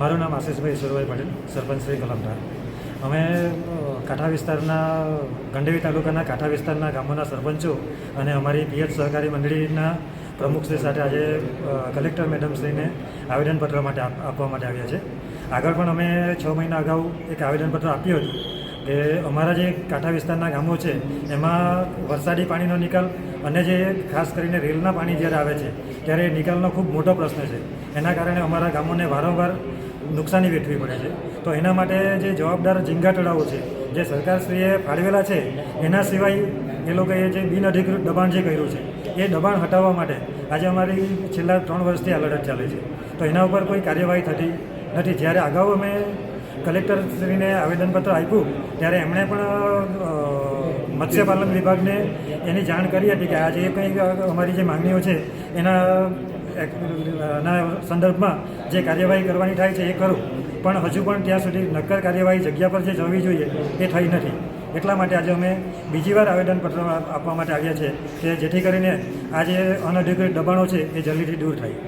મારું નામ આશીષભાઈ ઈશ્વરભાઈ પટેલ, સરપંચ શ્રી કલમધાર. અમે કાંઠા વિસ્તારના, ગંડેવી તાલુકાના કાંઠા વિસ્તારના ગામોના સરપંચો અને અમારી પીએચ સહકારી મંડળીના પ્રમુખશ્રી સાથે આજે કલેક્ટર કલેક્ટર મેડમશ્રીને આવેદનપત્ર માટે આપવા માટે આવ્યા છે. આગળ પણ અમે છ મહિના અગાઉ એક આવેદનપત્ર આપ્યું હતું કે અમારા જે કાંઠા વિસ્તારના ગામો છે, એમાં વરસાદી પાણીનો નિકાલ અને જે ખાસ કરીને રેલના પાણી જ્યારે આવે છે, ત્યારે એ નિકાલનો ખૂબ મોટો પ્રશ્ન છે. એના કારણે અમારા ગામોને વારંવાર નુકસાની વેઠવી પડે છે. તો એના માટે જે જવાબદાર ઝીંગા તળાવો છે, જે સરકારશ્રીએ ફાળવેલા છે, એના સિવાય એ લોકોએ જે બિનઅધિકૃત દબાણ જે કર્યું છે, એ દબાણ હટાવવા માટે આજે અમારી છેલ્લા ત્રણ વર્ષથી આ લડત ચાલે છે. તો એના ઉપર કોઈ કાર્યવાહી થતી નથી. જ્યારે અગાઉ અમે કલેક્ટરશ્રીને આવેદનપત્ર આપ્યું, ત્યારે એમણે પણ મત્સ્યપાલન વિભાગને એની જાણ કરી હતી કે આ જે કંઈ અમારી જે માંગણીઓ છે, એના ના સંદર્ભમાં જે કાર્યવાહી કરવાની થાય છે એ કરું. પણ હજુ પણ ત્યાં સુધી નક્કર કાર્યવાહી જગ્યા પર જે જવી જોઈએ એ થઈ નથી. એટલા માટે આજે અમે બીજી વાર આવેદનપત્ર આપવા માટે આવ્યા છે કે જેથી કરીને આ જે અનધિકૃત દબાણો છે એ જલ્દીથી દૂર થાય.